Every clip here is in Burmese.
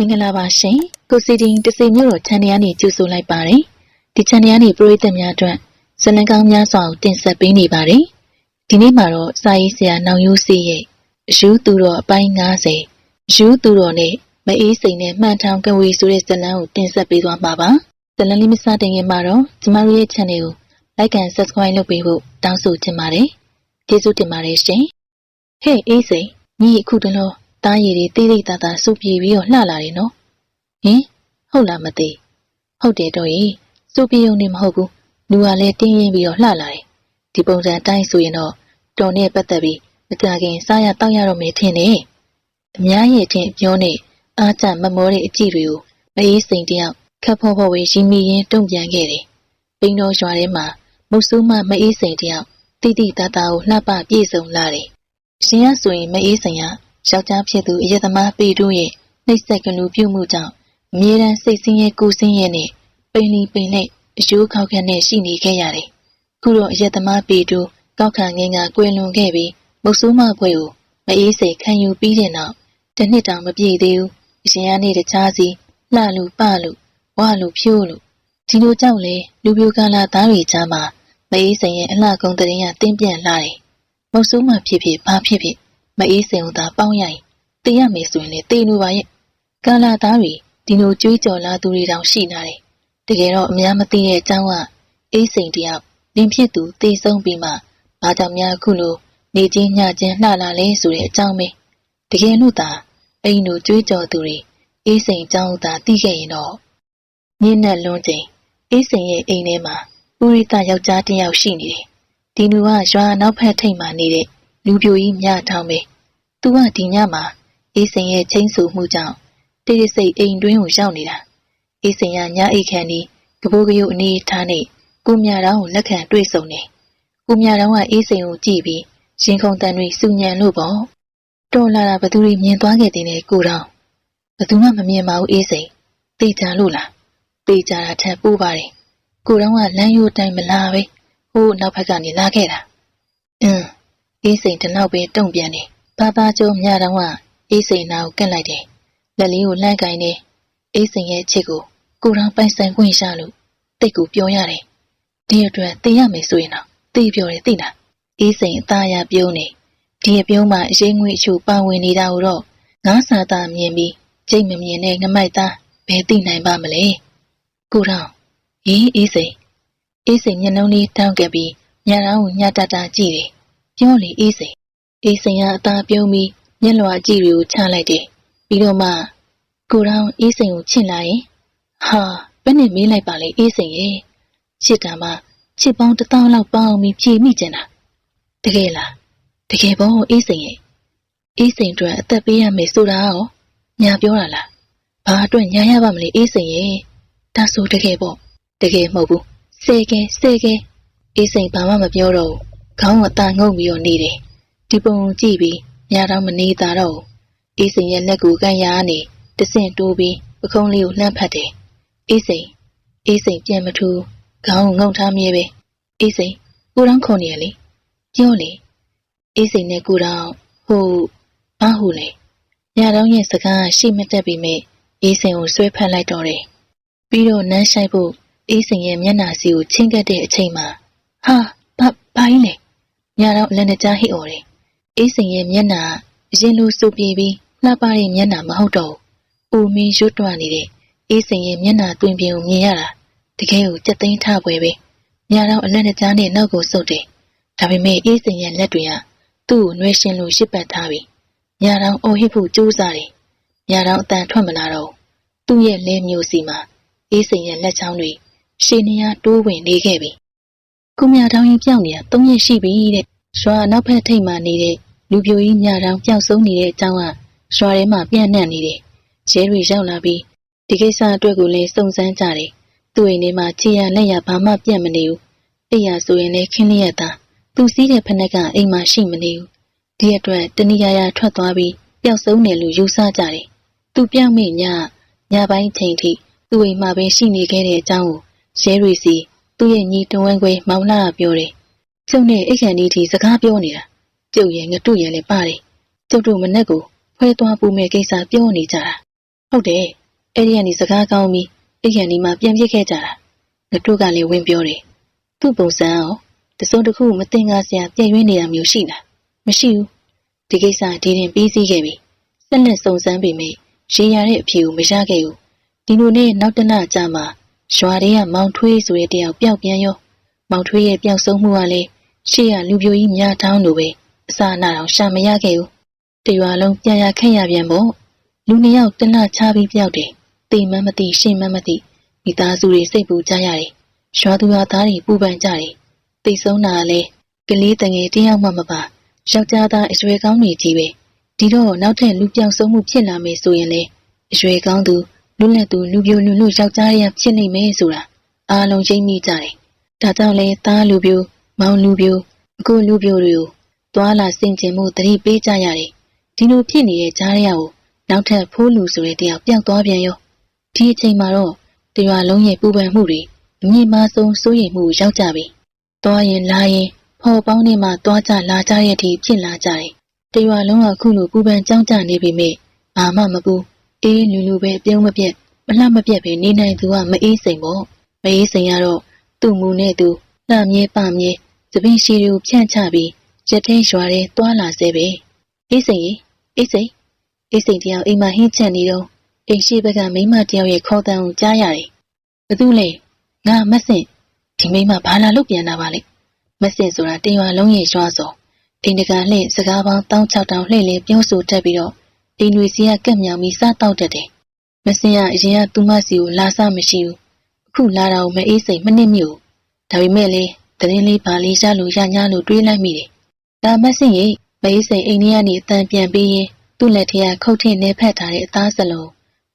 မင်္ဂလာပါရှင်ကိုစီတင်တစီမျိုးတော် channel ကနေကြိုဆိုလိုက်ပါတယ်ဒီ channel ကနေပရိသတ်များအတွက်ဇလံကောင်းများစွာကိုတင်ဆက်ပေးနေပါတယ်ဒီနေ့မှာတော့စာရေးဆရာနောင်ရိုးစီရဲ့ယူသူတော်အပိုင်း90ယူသူတော်နဲ့မအေးစိန်နဲ့မှန်ထောင်ကဝေဆိုတဲ့ဇလံကိုတင်ဆက်ပေးသွားမှာပါဇလံလေးမစတင်ခင်မှာတော့ကျမတို့ရဲ့ channel ကို like and subscribe လုပ်ပေးဖို့တောင်းဆိုချင်ပါတယ်ကျေးဇူးတင်ပါတယ်ရှင်ဟဲ့အေးစိန်ညီအခုတလော တားရည်တွေတိတိတတ်တာစုပြေပြီးတော့လှလာတယ်နော်ဟင်ဟုတ်လားမသိဟုတ်တယ်တော့ရေစုပြေုံနေမဟုတ်ဘူးလူကလည်းတင်းရင်ပြီးတော့လှလာတယ်ဒီပုံစံအတိုင်းဆိုရင်တော့တော်နဲ့ပတ်သက်ပြီးမကြခင်စားရတောက်ရတော့မယ်ထင်တယ်အများကြီးအထင်ပြောနေအားကြမမောတဲ့အကြည့်တွေကိုမအေးစိန်တယောက်ခက်ဖော့ဖော့ဝေးရီမီရင်တုံ့ပြန်ခဲ့တယ်ပိန်တော်ရွာထဲမှာမုတ်ဆိုးမမအေးစိန်တယောက်တိတိတတ်တာကိုလှပပြည့်စုံလာတယ်ရှင်ရဆိုရင်မအေးစိန်က ယောက်ျားဖြစ်သူအယက်သမားပေတို့ရဲ့နှိပ်စက်ကလူပြုမှုကြောင့်အမြဲတမ်းစိတ်ဆင်းရဲကိုယ်ဆင်းရဲနဲ့ပိန်လီပိန်လက်အကျိုးခောက်ခက်နဲ့ရှိနေခဲ့ရတယ်။ခုတော့အယက်သမားပေတို့ကောက်ခံငင်းကကွယ်လွန်ခဲ့ပြီးမုတ်ဆိုးမဘွဲကိုမအေးစိတ်ခံယူပြီးတဲ့နောက်တစ်နှစ်တောင်မပြည့်သေးဘူး။အရှင်ရနေတခြားစီလှလူပလူဝလူဖြိုးလူဒီလိုကြောင့်လေလူပြိုကလာသားတွေကြားမှာမအေးစိန်ရဲ့အလှကုံတရင်ကတင်းပြန့်လာတယ်။မုတ်ဆိုးမဖြစ်ဖြစ်ဘာဖြစ်ဖြစ် မအေးစိန်ကိုသာပေါင်းရရင်တေးရမယ်ဆိုရင်လေတေးလိုပါရဲ့ကာလာသားတွေဒီလိုကြွေးကြော်လာသူတွေတောင်ရှိနေတယ်တကယ်တော့အများမသိတဲ့အကြောင်းကအေးစိန်တယောက်လင်းဖြစ်သူတေးဆုံးပြီးမှဘာကြောင့်များအခုလိုနေချင်းညချင်းလှလာလဲဆိုတဲ့အကြောင်းပဲတကယ်လို့သာအိမ်တို့ကြွေးကြော်သူတွေအေးစိန်အကြောင်းသာသိခဲ့ရင်တော့ညင်းနဲ့လွန်ချိန်အေးစိန်ရဲ့အိမ်ထဲမှာပူရိတယောက်ျားတစ်ယောက်ရှိနေတယ်ဒီလူကရွာနောက်ဖက်ထိပ်မှာနေတဲ့ လူပြိုကြီးမြထောင်းပဲသူကဒီညမှာအေးစိန်ရဲ့ချင်းဆူမှုကြောင့်တိတိစိတ်အိမ်တွင်းကိုရောက်နေတာအေးစိန်ကညအိတ်ခန့်ဒီကဘိုးကရုပ်အနေထားနဲ့ကိုမြတောင်ကိုလက်ခံတွေ့ဆုံနေကိုမြတောင်ကအေးစိန်ကိုကြည့်ပြီးရင်ခုန်တန်တွေစူညံလို့ပေါ့တော်လာတာဘသူတွေမြင်သွားခဲ့တဲ့နဲ့ကိုတောင်ဘသူမှမမြင်ပါဘူးအေးစိန်တေချာလို့လားတေချာတာထက်ပိုးပါတယ်ကိုတောင်ကလမ်းရိုးတိုင်းမလာပဲဟိုးနောက်ဘက်ကနေလာခဲ့တာအင်း အေးစိန်တနောက်ပဲတုံ့ပြန်နေဘာသာကျုံမြတောင်ကအေးစိန်နာကိုကန့်လိုက်တယ်လက်လေးကိုလှမ်းကင်နေအေးစိန်ရဲ့ချစ်ကိုကိုတောင်ပိုင်ဆိုင်ခွင့်ရလို့တိတ်ကိုပြောရတယ်ဒီအတွက်သိရမယ်ဆိုရင်တော့သိပြောတယ်သိလားအေးစိန်အသားရပြုံးနေဒီအပြုံးမှာအရေးငွေအချို့ပါဝင်နေတာကိုတော့ငါးစာသားမြင်ပြီးကြိတ်မမြင်တဲ့ငမိုက်သားဘယ်သိနိုင်ပါမလဲကိုတောင်ဟင်းအေးစိန်အေးစိန်မျက်နှာလေးတောင်းကပ်ပြီးညတောင်ကိုညတတာကြည့်တယ် ပြောလေအေးစိန်အေးစိန်ကအသားပြုံးပြီးမျက်လွှာကြည့်တွေကိုချလိုက်တယ်ပြီးတော့မှကိုတောင်အေးစိန်ကိုချစ်လာရင်ဟာဘယ်နဲ့မေးလိုက်ပါလဲအေးစိန်ရဲ့ချစ်တာမှချစ်ပေါင်းတစ်သောင်းလောက်ပေါင်းပြီးဖြေမိကျင်တာတကယ်လားတကယ်ပေါ့အေးစိန်ရဲ့အေးစိန်အတွက်အသက်ပေးရမယ်ဆိုတာရောညာပြောတာလားဘာအတွက်ညာရပါမလဲအေးစိန်ရဲ့ဒါဆိုတကယ်ပေါ့တကယ်မဟုတ်ဘူးဆဲကဲဆဲကဲအေးစိန်ဘာမှမပြောတော့ဘူး ခေါင်းကတာငုံပြီးတော့နေတယ်ဒီပုံကြည့်ပြီးညာတော့မနေတာတော့ဘူးအေးစိန်ရဲ့လက်ကိုကန်ရနေတဆင့်တိုးပြီးပခုံးလေးကိုလှမ်းဖက်တယ်အေးစိန်အေးစိန်ပြန်မထူခေါင်းကိုငုံထားမြဲပဲအေးစိန်ကိုတောင်ခုန်နေရလေပြောလေအေးစိန်နဲ့ကိုတောင်ဟိုဘာဟုတ်လဲညာတော့ရဲ့စကားရှိမတက်ပြီမဲ့အေးစိန်ကိုဆွဲဖက်လိုက်တော့တယ်ပြီးတော့နန်းဆိုင်ဖို့အေးစိန်ရဲ့မျက်နှာစီကိုချင်းကပ်တဲ့အချိန်မှာဟာဘာဘာကြီးလဲ ညာတော့လက်နဲ့ကြားဟိအော်တယ်အေးစိန်ရဲ့မျက်နှာရင်လိုစုပ်ပြေးပြီးလှပတဲ့မျက်နှာမဟုတ်တော့ဘူး။ဦးမင်းရွတ်တွနေတဲ့အေးစိန်ရဲ့မျက်နှာတွင်ပြင်ကိုမြင်ရတာတကယ်ကိုကြက်သိမ်းထပွဲပဲ။ညာတော့အလက်နဲ့ကြားနဲ့နောက်ကိုဆုပ်တယ်။ဒါပေမဲ့အေးစိန်ရဲ့လက်တွေကသူ့ကိုနှွှဲရှင်လို့ရှစ်ပတ်ထားပြီ။ညာတော့အိုဟစ်ဖို့ကြိုးစားတယ်။ညာတော့အတန်ထွက်မလာတော့သူ့ရဲ့လဲမျိုးစီမှာအေးစိန်ရဲ့လက်ချောင်းတွေရှည်နေရတိုးဝင်နေခဲ့ပြီ။ ကုမြတောင်းရင်ပြောင်းနေတာ၃ရက်ရှိပြီတဲ့။ရွာနောက်ဖက်ထိပ်မှာနေတဲ့လူပြိုကြီးမြတောင်ပျောက်ဆုံးနေတဲ့အကြောင်းကရွာထဲမှာပြန့်နှံ့နေတယ်။ရဲတွေရောက်လာပြီးဒီကိစ္စအတွက်ကိုလည်းစုံစမ်းကြတယ်။သူ့အိမ်ထဲမှာခြေရလက်ရဘာမှပြန့်မနေဘူး။အိယာဆိုရင်လည်းခင်းလျက်သားသူစီးတဲ့ဖက်နှက်ကအိမ်မှာရှိမနေဘူး။ဒီအတွက်တဏီယာယာထွက်သွားပြီးပျောက်ဆုံးတယ်လို့ယူဆကြတယ်။သူပြောင်းမိညညပိုင်းချိန်ထိသူ့အိမ်မှာပဲရှိနေခဲ့တဲ့အကြောင်းကိုရဲတွေစီ သူ့ရဲ့ညီတဝန်းခွဲမောင်လာကပြောတယ်။ကျုံနဲ့အိတ်ခန်ဒီထိစကားပြောနေတာ။ကျုပ်ရဲ့ငတုရဲ့လည်းပါတယ်။ကျုပ်တို့မနဲ့ကိုဖွဲသွားပူမဲ့ကိစ္စပြောနေကြတာဟုတ်တယ်အဲ့ဒီကနေစကားကောင်းပြီးအိမ်ကနေမှပြန်ပြစ်ခဲ့ကြတာငါတို့ကလည်းဝင်ပြောတယ်သူ့ပုံစံအောင်တစုံတစ်ခုမတင်ကားစရာပြည့်ရွေးနေတာမျိုးရှိလားမရှိဘူးဒီကိစ္စဒီရင်ပြီးစီးခဲ့ပြီဆက်လက်စုံစမ်းပေမယ့်ရေရတဲ့အဖြေကိုမရခဲ့ဘူးဒီလိုနဲ့နောက်တနကြာမှာ ရွာတွေကမောင်ထွေးဆိုတဲ့တယောက်ပျောက်ပြန်ရောမောင်ထွေးရဲ့ပျောက်ဆုံးမှုကလည်းရှေ့ကလူပြိုကြီးများထောင်းလိုပဲအစာအနာတော့ရှာမရခဲ့ဘူးတရွာလုံးပြန်ရခက်ရပြန်ပေါ့လူနှစ်ယောက်တနချပြီးပျောက်တယ်တိမ်မမသိရှင်းမမသိမိသားစုတွေစိတ်ပူကြရတယ်ရွာသူရွာသားတွေပူပန်ကြတယ်တိတ်ဆုံးတာကလည်းကလေးတငယ်တယောက်မှမပါယောက်ျားသားအရွယ်ကောင်းတွေကြီးပဲဒီတော့နောက်ထပ်လူပြောင်ဆုံးမှုဖြစ်လာမယ်ဆိုရင်လေအရွယ်ကောင်းသူ လူလက်သူလူပြိုလူလူယောက်ျားတွေကဖြစ်နေမယ်ဆိုတာအားလုံးချိန်မိကြတယ်ဒါကြောင့်လဲသားလူပြိုမောင်လူပြိုအခုလူပြိုတွေကိုတွာလာစင်ကျင်မှုတတိပေးကြရတယ်ဒီလိုဖြစ်နေတဲ့ကြားရကိုနောက်ထပ်ဖိုးလူဆိုတဲ့တယောက်ပျောက်သွားပြန်ရောဒီအချိန်မှာတော့တရွာလုံးရဲ့ပူပန်မှုတွေအမြင့်မားဆုံးစိုးရိမ်မှုရောက်ကြပြီသွားရင်လာရင်ဖော်ပေါင်းနေမှသွားကြလာကြတဲ့အထိဖြစ်လာကြတယ်တရွာလုံးကခုလိုပူပန်ကြောင်းကြနေပြီမေဘာမှမပူ အေးလူလူပဲပြုံးမပြက်မလှမပြက်ပဲနေနိုင်သူကမအေးစိမ်ပေါ့မအေးစိမ်ကတော့သူ့မူနဲ့သူလှမြဲပမြဲသပင်းရှိတွေကိုဖြန့်ချပြီးရက်ထဲရွာထဲသွားလာစေပဲအေးစိမ်ရေအေးစိမ်အေးစိမ်တယောက်အိမ်မှာဟင်းချက်နေတော့အိမ်ရှိဘက်ကမိမတယောက်ရဲ့ခေါ်တန်ကိုကြားရတယ်ဘသူလဲငါမဆင့်ဒီမိမဘာလာလုပ်ပြန်တာပါလဲမဆင့်ဆိုတာတင်ရွာလုံးရဲ့ရွာစောအိမ်တကာလှည့်စကားပေါင်းတောင်းချောက်တောင်လှည့်လည်ပြောဆိုတတ်ပြီးတော့ အိမ်တွေစီကကက်မြောင်ပြီးစားတောက်တတ်တယ်မဆင့်ကအရင်ကသူမစီကိုလာစားမရှိဘူးအခုလာတာကိုမအေးစိမ်မနစ်မြို့ဒါပေမဲ့လေတရင်လေးပါလေးရလို့ရညာလို့တွေးလိုက်မိတယ်ဒါမဆင့်ရဲ့မအေးစိမ်အိမ်ထဲကနေအတန်ပြန်ပြီးရင်သူ့လက်ထဲကခုတ်ထင်းနေဖက်ထားတဲ့အသားစလုံး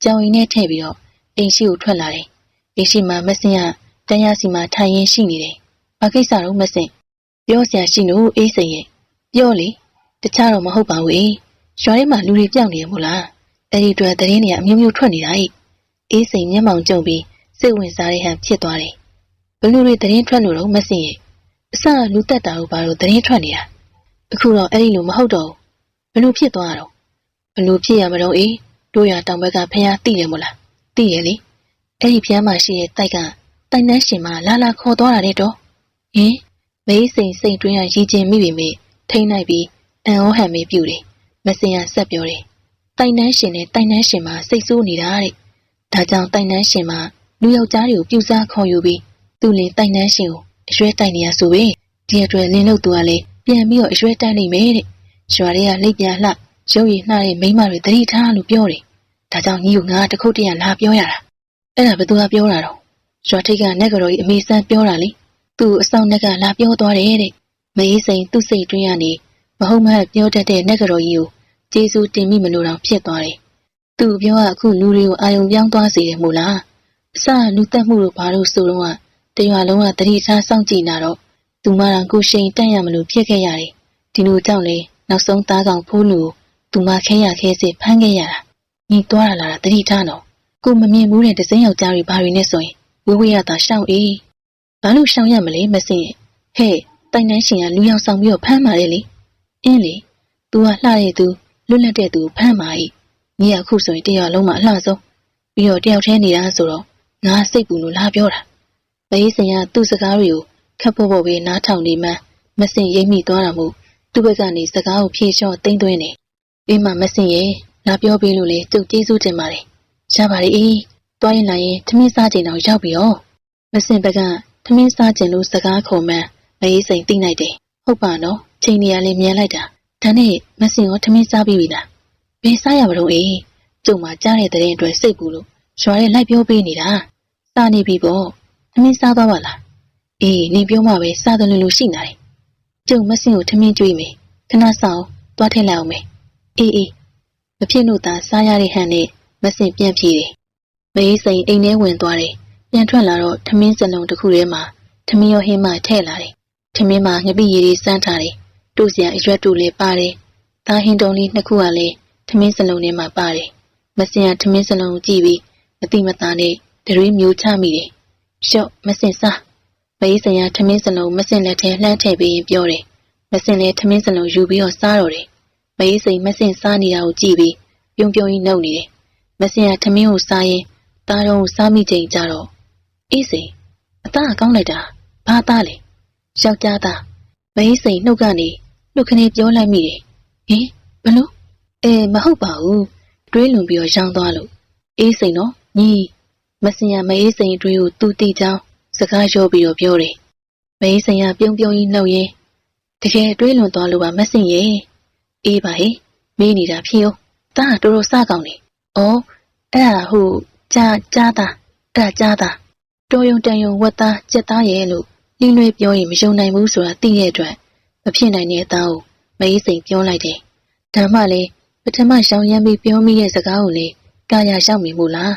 ကြောင်ရင်နဲ့ထည့်ပြီးတော့အိမ်ရှိကိုထွက်လာတယ်အိမ်ရှိမှာမဆင့်ကတန်းရစီမှာထိုင်ရင်းရှိနေတယ်ဘာကိစ္စတော့မဆင့်ပြောစရာရှိလို့အေးစိမ်ရဲ့ပြောလေတခြားတော့မဟုတ်ပါဘူး ရွာထဲမှာလူတွေပြောင်းနေရမို့လားအဲ့ဒီအတွက်တရင်တွေကအမျိုးမျိုးထွက်နေတာဟိအေးစိန်မျက်မှောင်ကျုံပြီးစိတ်ဝင်စားတဲ့ဟန်ဖြစ်သွားတယ်ဘလူတွေတရင်ထွက်လို့တော့မစင်ရဲ့အစလူတက်တာတို့ဘာလို့တရင်ထွက်နေတာအခုတော့အဲ့ဒီလိုမဟုတ်တော့ဘလူဖြစ်သွားတော့ဘလူဖြစ်ရမတော့အေးတို့ရတောင်ဘက်ကဖះတိတယ်မို့လားတိရလေအဲ့ဒီဖះမှာရှိတဲ့တိုက်ကတိုင်နှန်းရှင်မလာလာခေါ်သွားတာတဲ့တော့ဟင်မေးစိန်စိတ်တွင်းကရည်ကျင်မိပြီမေထိမ့်လိုက်ပြီးအန်ဩဟန်မေးပြူတယ် မစင်ရဆက်ပြောတယ်တိုင်နှန်းရှင်နဲ့တိုင်နှန်းရှင်မှာစိတ်ဆိုးနေတာတဲ့ဒါကြောင့်တိုင်နှန်းရှင်မှာလူယောက်ျားတွေကိုပြူစားခေါ်ယူပြီးသူ့လင်တိုင်နှန်းရှင်ကိုအရွယ်တိုက်နေရဆိုပဲဒီအတွက်လင်းလို့သူကလည်းပြန်ပြီးတော့အရွယ်တိုက်နေမယ်တဲ့ရွာတွေကလိပ်ပြလှရုပ်ရည်နှတဲ့မိန်းမတွေတတိထားလို့ပြောတယ်ဒါကြောင့်ညီကိုငါတခုတည်းလာပြောရတာအဲ့ဒါဘသူကပြောတာတော့ရွာထိပ်ကနက်ကတော်ကြီးအမေဆန်းပြောတာလေသူ့အဆောင်နက်ကလာပြောသွားတယ်တဲ့မအေးစိန်သူ့စိတ်တွင်းကနေမ ဟုတ်မှပြောတတ်တဲ့နက်ကတော်ကြီးကိုကျေးဇူးတင်မိမလို့တောင်ဖြစ်သွားတယ်။သူပြောကအခုလူတွေကိုအာယုံပြောင်းသွားစေတယ်မို့လား။အစလူတက်မှုတို့ဘာလို့ဆိုတော့တရွာလုံးကတတိထားစောင့်ကြည့်နေတော့သူမတော်ကိုရှိန်တန့်ရမလို့ဖြစ်ခဲ့ရတယ်။ဒီလိုကြောင့်လေနောက်ဆုံးသားကောင်ဖိုးလူကိုသူမခဲရခဲစစ်ဖမ်းခဲ့ရတာ။ညီသွားရလာတာတတိထားတော့ကိုမမြင်ဘူးတဲ့ဒစိမ့်ယောက်ျားတွေဘာတွေနဲ့ဆိုရင်ဝေးဝေးရတာရှောင်းအေး။ဘာလို့ရှောင်းရမလဲမစင်ရဲ့။ဟဲ့တိုင်နှန်းရှင်ကလူရောက်ဆောင်ပြီးတော့ဖမ်းပါလေလေ။ အင်းလေ तू ကလှတဲ့သူလွတ်လပ်တဲ့သူဖမ်းပါ၏ညီကခုဆိုရင်တယောက်လုံးမှာအလှဆုံးပြီးတော့တယောက်တည်းနေတာဆိုတော့ငါစိတ်ပူလို့လာပြောတာမအေးစင်ကသူ့စကားတွေကိုခက်ဖို့ဖို့ပဲနားထောင်နေမှမစင်ရိပ်မိသွားတာမို့သူ့ဘက်ကနေစကားကိုဖြေလျှော့သိမ့်သွင်းနေပြီးမှမစင်ရဲ့လာပြောပေးလို့လေသူ့ကျေးဇူးတင်ပါတယ်ရပါတယ်အေးတွားရင်လာရင်ထမင်းစားချိန်တော့ရောက်ပြီရောမစင်ဘက်ကထမင်းစားချိန်လို့စကားခေါ်မှန်းမအေးစိန်သိလိုက်တယ်ဟုတ်ပါနော် ချိန်နေရလေးမြင်လိုက်တာဒါနဲ့မစင်ရောထမင်းစားပြီးပြီလားဘယ်စားရမလို့အေးကျုံမှာကြားတဲ့တဲ့အတွက်စိတ်ပူလို့ရွာရဲလိုက်ပြောပေးနေတာစားနေပြီပေါ့ထမင်းစားသွားပါလားအေးနေပြောမှပဲစားတယ်လို့ရှိနေတယ်ကျုံမစင်ကိုထမင်းကျွေးမယ်ခဏဆောင်သွားထည့်လိုက်အောင်မယ်အေးအေးမဖြစ်လို့သာစားရတဲ့ဟန်နဲ့မစင်ပြန်ပြေးတယ်မေးစိန်အိမ်ထဲဝင်သွားတယ်ပြန်ထွက်လာတော့ထမင်းစလုံးတစ်ခုထဲမှာထမင်းရောဟင်းမှထည့်လာတယ်ထမင်းမှာငပိရည်တွေစမ်းထားတယ် တို့စရာအရွက်တို့လည်းပါတယ်။သားဟင်းတုံးလေးနှစ်ခုကလည်းထမင်းစလုံးထဲမှာပါတယ်။မစင်ကထမင်းစလုံးကိုကြည့်ပြီးမတိမသားနဲ့ဒရွေးမျိုးချမိတယ်။ရှော့မစင်စား။မအေးစင်ကထမင်းစလုံးမစင်လက်ထဲလှမ်းထည့်ပြီးရင်ပြောတယ်။မစင်လည်းထမင်းစလုံးယူပြီးတော့စားတော့တယ်။မအေးစိန်မစင်စားနေတာကိုကြည့်ပြီးပြုံးပြုံးကြီးနှုတ်နေတယ်။မမစင်ရထမင်းကိုစားရင်တားတော့ကိုစားမိချိန်ကြတော့အေးစိန်အသားအကောင်းလိုက်တာဘာသားလဲယောက်ျားသားမအေးစိန်နှုတ်ကနေ နှုတ်ခနဲ့ပြောလိုက်မိတယ်ဟင်ဘလို့အဲမဟုတ်ပါဘူးတွေးလွန်ပြီးတော့ရောင်းသွားလို့အေးစိန်နော်ညီမစင်ရမအေးစိန်တွေးကိုသူ့တိချောင်းစကားရောပြီးတော့ပြောတယ်မအေးစိန်ကပြုံးပြုံးကြီးနှုတ်ရင်းတကယ်တွေးလွန်သွားလို့ပါမစင်ရဲ့အေးပါဟေးမေးနေတာဖြစ်ရောဒါကတော်တော်စကောင်းနေဩအဲ့ဒါဟိုကြားကြားတာအဲ့ဒါကြားတာတော်ယုံတန်ယုံဝတ်သားကြက်သားရဲ့လို့နှင်းနှွေးပြောရင်မယုံနိုင်ဘူးဆိုတာသိတဲ့အတွက် မဖြစ်နိုင်တဲ့အသားကိုမအေးစိန်ပြောလိုက်တယ်ဒါမှလည်းပထမရှောင်ရမ်းပြီးပြောမိတဲ့စကားကိုလေကာရရှောက်မိမို့လား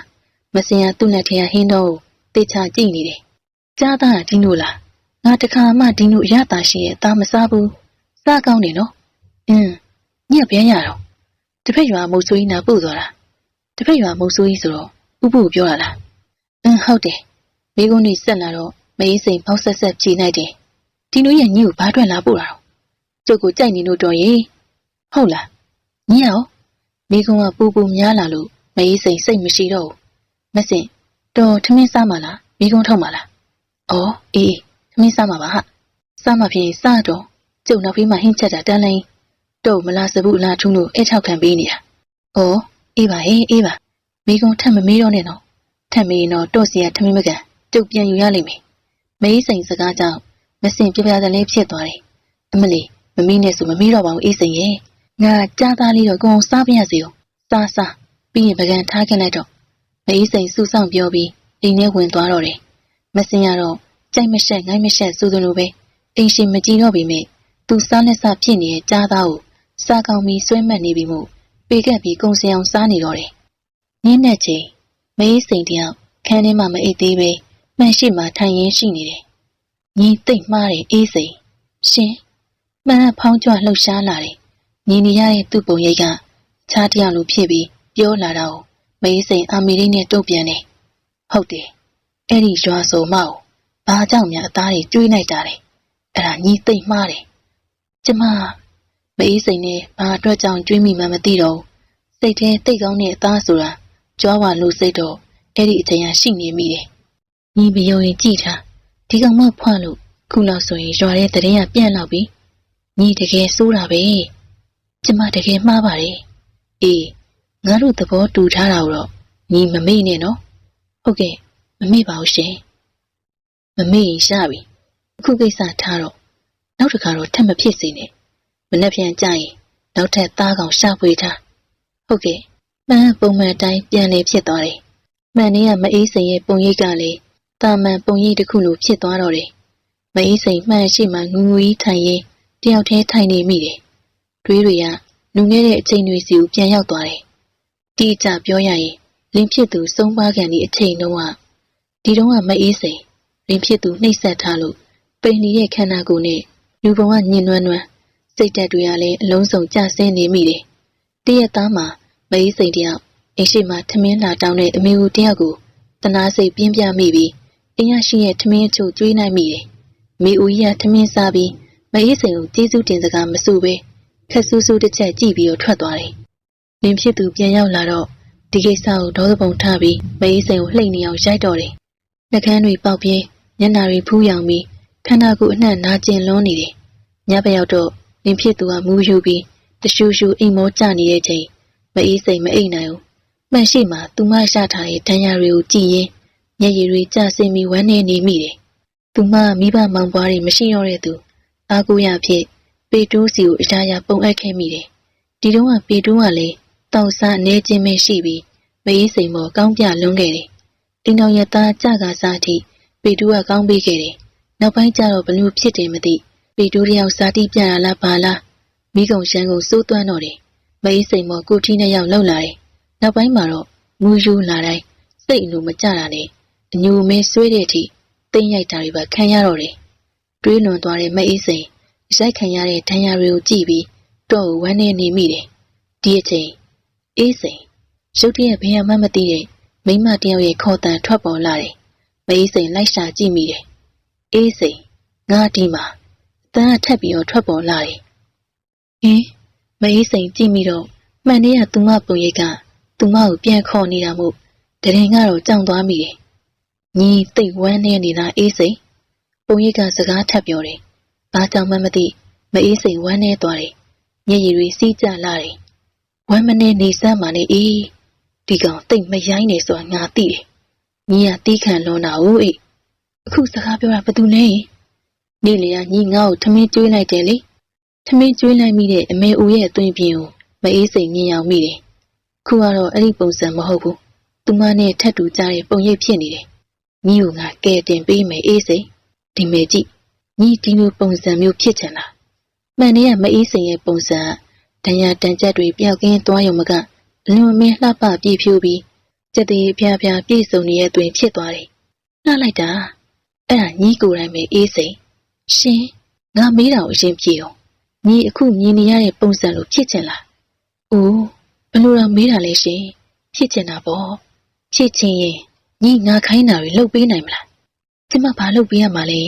မစင်ရသူ့နဲ့ထင်ရဟင်းတော့တေချာကြည့်နေတယ်ကြားသားကဒီလိုလားငါတခါမှဒီလိုအရသာရှိရဲ့အသားမစားဘူးစားကောင်းတယ်နော်အင်းညက်ပြန်ရတော့တစ်ဖက်ရွာမုတ်ဆိုးကြီးနာပို့သွားတာတစ်ဖက်ရွာမုတ်ဆိုးကြီးဆိုတော့ဥပုပြောရလားအင်းဟုတ်တယ်မိကုန်းကြီးဆက်လာတော့မအေးစိန်ဖောက်ဆက်ဆက်ဖြေလိုက်တယ် ဒီလိုရဲ့ညကိုဘာအတွက်လာပို့တာတော့ကျုပ်ကိုကြိုက်နေလို့တော့ရေဟုတ်လားညရောမိကုန်းကပူပူများလာလို့မအေးစိန်စိတ်မရှိတော့ဘူးမစင်တော်ထမင်းစားမလားမိကုန်းထုတ်မလားအော်အေးထမင်းစားမှာပါဟာစားမှဖြင့်စားတော့ကျုပ်နောက်ဖေးမှာဟင်းချက်တာတန်းလိုင်းတော့မလားစဘူးအလားထူးလို့အဲ့ထောက်ခံပေးနေတာ။အော်အေးပါဟေးအေးပါမိကုံထက်မမေးတော့နဲ့နော်။ထက်မေးရင်တော့တော့စီရထမင်းမကန်ကျုပ်ပြန်ယူရလိမ့်မယ်။မေးစိန်စကားကြောင့် မစင်ပြပြတလေးဖြစ်သွားတယ်။အမလီမမီးနဲ့ဆိုမမီးတော့ပါဘူးအေးစိန်ရဲ့။ငါကြားသားလေးတော့ကိုအောင်စားပြရစီဦး။စားစားပြီးရင်ပကံထားခဲ့လိုက်တော့မေးစိန်စူးဆောင်ပြောပြီးအိမ်ထဲဝင်သွားတော့တယ်။မစင်ရတော့ကြိုက်မရှက်ငိုင်းမရှက်စူးစလိုပဲအိမ်ရှင်မကြည့်တော့ပြီမေသူစားလက်စားဖြစ်နေတဲ့ကြားသားကိုစားကောင်းပြီးဆွဲမှတ်နေပြီမို့ပေကက်ပြီးကုံစင်အောင်စားနေတော့တယ်။နင်းနဲ့ချိန်မေးစိန်တယောက်ခန်းထဲမှာမအိပ်သေးပဲမှန်ရှိမှထိုင်ရင်းရှိနေတယ်။ ညီသိမ့်မှားတယ်အေးစိန်ရှင်မှန်ဖောင်းကြွလှုပ်ရှားလာတယ်။ညီနေရတဲ့သူ့ပုံရိပ်ကခြားတယောက်လိုဖြစ်ပြီးပြောလာတာကိုမေးစိန်အာမီလေးနဲ့တုတ်ပြန်တယ်။ဟုတ်တယ်။အဲ့ဒီရွာဆိုမောက်ဘာကြောင့်များအသားတွေကျွေးလိုက်တာလဲ။အဲ့ဒါညီသိမ့်မှားတယ်။ကျမမအေးစိန်နဲ့ဘာအတွက်ကြောင့်ကြွေးမိမှမသိတော့စိတ်ထဲတိတ်ကောင်းတဲ့အသားဆိုတာကြွားဝါလို့စိတ်တော့အဲ့ဒီအချိန်ကရှိနေမိတယ်။ညီမယုံရင်ကြည့်ထား ဒီကောင်မဖွားလို့ခုလောက်ဆိုရင်ရွာတဲ့တရင်ကပြန့်လောက်ပြီ။ညီတကယ်စိုးတာပဲ။ကျမတကယ်မှားပါတယ်။အေးငါတို့သဘောတူထားတာတော့ညီမမေ့နဲ့နော်။ဟုတ်ကဲ့မမေ့ပါဘူးရှင်။မမေ့ရင်ရှာပြီ။အခုကိစ္စထားတော့နောက်တစ်ခါတော့ထပ်မဖြစ်စေနဲ့မနှက်ပြန်ကြရင်နောက်ထပ်သားကောင်ရှာဖွေထားဟုတ်ကဲ့မှန်ပုံမှန်တိုင်းပြန်လေဖြစ်သွားတယ်မှန်နေကမအေးစိန်ရဲ့ပုံရိပ်ကလည်း တာမန်ပုံရိပ်တစ်ခုလိုဖြစ်သွားတော့တယ်မအေးစိန်မှန်ရှိမှငူငူကြီးထိုင်ရင်တယောက်တည်းထိုင်နေမိတယ်တွေးတွေကနုငဲတဲ့အချိန်တွေစီကိုပြန်ရောက်သွားတယ်တိကျပြောရရင်လင်းဖြစ်သူစုံပါးကန်ဒီအချိန်တုန်းကဒီတုန်းကမအေးစိန်လင်းဖြစ်သူနှိပ်စက်ထားလို့ပိန်နေတဲ့ခန္ဓာကိုယ်နဲ့လူပုံကညင်နွမ်းနွမ်းစိတ်တက်တွေကလည်းအလုံးစုံကျဆင်းနေမိတယ်တရက်သားမှာမအေးစိန်တယောက်အိမ်ရှိမှထမင်းလာတောင်းတဲ့အမေဦးတယောက်ကိုတနာစိတ်ပြင်းပြမိပြီး အင်းရရှိရဲ့ထမင်းအချို့ကျွေးနိုင်မိတယ်မေဦးကြီးကထမင်းစားပြီးမအေးစိန်ကိုကျေးဇူးတင်စကားမဆိုပဲခက်ဆူးဆူးတစ်ချက်ကြည့်ပြီးတော့ထွက်သွားတယ်လင်းဖြစ်သူပြန်ရောက်လာတော့ဒီကိစ္စကိုဒေါသပုံထားပြီးမအေးစိန်ကိုလှိမ့်နေအောင်ရိုက်တော့တယ်နှကန်းတွေပေါက်ပြင်းညနာတွေဖူးယောင်ပြီးခန္ဓာကိုယ်အနှံ့နာကျင်လွန်းနေတယ်ညဘက်ရောက်တော့လင်းဖြစ်သူကမူးယူပြီးတရှူရှူအိမ်မောကျနေတဲ့ချိန်မအေးစိမ်မအိမ်နိုင်ဘူးမှန်ရှိမှသူမရထားတဲ့ဒဏ်ရာတွေကိုကြည့်ရင် မျက်ရည်တွေကျဆင်းပြီးဝမ်းနေနေမိတယ်သူမမိဘမောင်ပွားတွေမရှိတော့တဲ့သူအာကိုရဖြစ်ပေတိုးစီကိုအရာရာပုံအပ်ခဲ့မိတယ်ဒီတော့ကပေတိုးကလည်းတောက်စားအနေချင်းပဲရှိပြီးမအေးစိမ်မောကောင်းပြလွန်းခဲ့တယ်တင်းတော်ရသားကြကားစားထိပေတိုးကကောင်းပေးခဲ့တယ်နောက်ပိုင်းကျတော့ဘလို့ဖြစ်တယ်မသိပေတိုးတယောက်စားတိပြရလားပါလားမိကုံရှမ်းကိုစိုးသွမ်းတော့တယ်မအေးစိမ်မောကိုထီးနှစ်ယောက်လှုပ်လာတယ်နောက်ပိုင်းမှာတော့မူယူလာတိုင်းစိတ်အလိုမကြတာနဲ့ အညူမဲဆွေးတဲ့အထိတင်းရိုက်တာတွေပါခံရတော့တယ်တွေးလွန်သွားတဲ့မအေးစိမ်ရိုက်ခံရတဲ့ဒဏ်ရာတွေကိုကြည့်ပြီးတော့ဝမ်းနေနေမိတယ်ဒီအချိန်အေးစိမ်ရုတ်တရက်ဘယ်မှမသိတဲ့မိမတယောက်ရဲ့ခေါ်တန်ထွက်ပေါ်လာတယ်မအေးစိမ်လိုက်ရှာကြည့်မိတယ်အေးစိန်ငါဒီမှာအတန်းအထက်ပြီးတော့ထွက်ပေါ်လာတယ်။ဟင်မအေးစိန်ကြည့်မိတော့မှန်တည်းကသူမပုံရိပ်ကသူမကိုပြန်ခေါ်နေတာမို့တရင်ကတော့ကြောင်သွားမိတယ်။ ညီသိတ်ဝမ်းနေနေတာအေးစိန်ပုံရိပ်ကစကားထပ်ပြောတယ်။ဘာကြောင့်မှမသိမအေးစိန်ဝမ်းနေသွားတယ်။မျက်ရည်တွေစီးကျလာတယ်။ဝမ်းမနေနေစမ်းမှနေအေးဒီကောင်တိတ်မရိုင်းနေဆိုတာငါသိတယ်။ညီကတီးခံလွန်တာဟုတ်အေးအခုစကားပြောတာဘယ်သူလဲ။နေလေကညီငါ့ကိုထမင်းကျွေးလိုက်တယ်လေ။ထမင်းကျွေးလိုက်မိတဲ့အမေဦးရဲ့အတွင်ပြင်းကိုမအေးစိန်မြင်အောင်မိတယ်။ခုကတော့အဲ့ဒီပုံစံမဟုတ်ဘူး။သူမနဲ့ထပ်တူကြတဲ့ပုံရိပ်ဖြစ်နေတယ်။ ညီကိုငါကဲတင်ပေးမယ်အေးစိန်ဒီမေကြည့်ညီဒီလိုပုံစံမျိုးဖြစ်ချင်လား။မှန်တယ်ကမအေးစိန်ရဲ့ပုံစံကဒဏ်ရာတန်ကြက်တွေပျောက်ကင်းသွားရုံမကအလွန်မင်းလှပပြည့်ဖြိုးပြီးကြက်သေးဖျားဖျားပြည့်စုံနေတဲ့တွင်ဖြစ်သွားတယ်။လှလိုက်တာအဲ့ဒါညီကိုယ်တိုင်ပဲအေးစိန်ရှင်ငါမေးတာကိုအရင်ပြေအောင်ညီအခုမြင်နေရတဲ့ပုံစံလိုဖြစ်ချင်လား။အိုးဘယ်လိုတော့မေးတာလဲရှင်ဖြစ်ချင်တာပေါ့ဖြစ်ချင်ရင် ညီငါခိုင်းတာတွေလုပ်ပေးနိုင်မလား။ကျမဘာလုပ်ပေးရမှာလဲ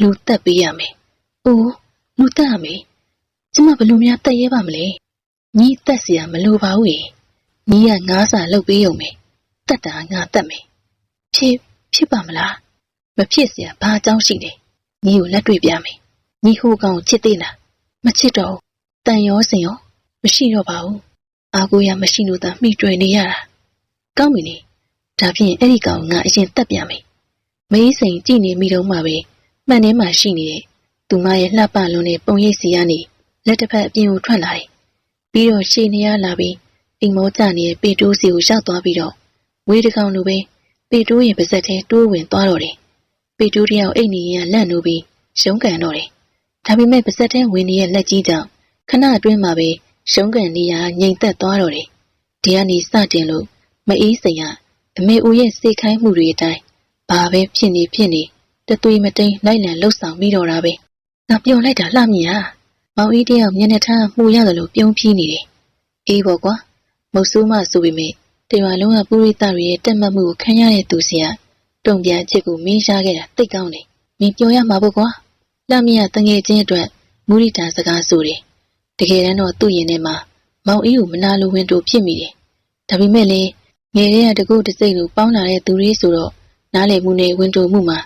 လူတက်ပေးရမယ်။အိုးလူတက်ရမယ်။ကျမဘယ်လိုများတက်ရဲပါမလဲ။ညီတက်เสียမလိုပါဘူး။ညီကငါးစာလုပ်ပေးရုံပဲ။တက်တာငါတက်မယ်။ဖြစ်ဖြစ်ပါမလား။မဖြစ်เสียဘာအကြောင်းရှိလဲ။ညီကိုလက်တွေ့ပြမယ်။ညီဟိုကောင်ကိုချစ်သေးလား။မချစ်တော့ဘူး။တန်ရောစင်ရောမရှိတော့ပါဘူး။အာကိုရမရှိလို့သာမိတွေ့နေရတာ။ကောင်းပြီလေ။ ဒါဖြင့်အဲ့ဒီကောင်ငါအရင်တက်ပြမယ်။မေးစိန်ကြည့်နေမိတော့မှပဲမှန်ထဲမှာရှိနေတဲ့သူမရဲ့လှပလွန်တဲ့ပုံရိပ်စီကနေလက်တစ်ဖက်အပြင်ကိုထွက်လာတယ်။ပြီးတော့ရှေ့နေရလာပြီးအိမ်မောကျနေတဲ့ပေတိုးစီကိုရောက်သွားပြီးတော့ဝေးတကောင်လိုပဲပေတိုးရဲ့ပါဇက်ထဲတိုးဝင်သွားတော့တယ်။ပေတိုးတယောက်အိတ်နေရလန့်လို့ပြီးရှုံးကန်တော့တယ်။ဒါပေမဲ့ပါဇက်ထဲဝင်နေတဲ့လက်ကြီးကြောင့်ခဏအတွင်းမှာပဲရှုံးကန်နေရငြိမ်သက်သွားတော့တယ်။ဒီကနေစတင်လို့မအေးစိန်က အမေဦးရဲ့စိတ်ခိုင်းမှုတွေအတိုင်းဘာပဲဖြစ်နေဖြစ်နေတသွေးမတိန်လိုက်လံလှုပ်ဆောင်ပြီးတော့တာပဲငါပျော်လိုက်တာလှမြင်ဟာမောင်အေးတယောက်မျက်နှာထားမှုရတယ်လို့ပြုံးဖြီးနေတယ်အေးပေါ့ကွာမုတ်ဆိုးမဆိုပေမဲ့တရွာလုံးကပုရိသတွေရဲ့တက်မှတ်မှုကိုခံရတဲ့သူစီကတုံပြန်ချစ်ကိုမင်းရှားခဲ့တာတိတ်ကောင်းတယ်မင်းပြောရမှာပေါ့ကွာလှမြင်ကတငယ်ချင်းအတွက်မူရိတာစကားဆိုတယ်တကယ်တမ်းတော့သူ့ရင်ထဲမှာမောင်အေးကိုမနာလိုဝင်တို့ဖြစ်မိတယ်ဒါပေမဲ့လည်း ငယ်တဲ့ကတကုတ်တစိမ့်လိုပေါင်းလာတဲ့သူတွေဆိုတော့နားလည်မှုနဲ့ဝင်တို့မှုမှာ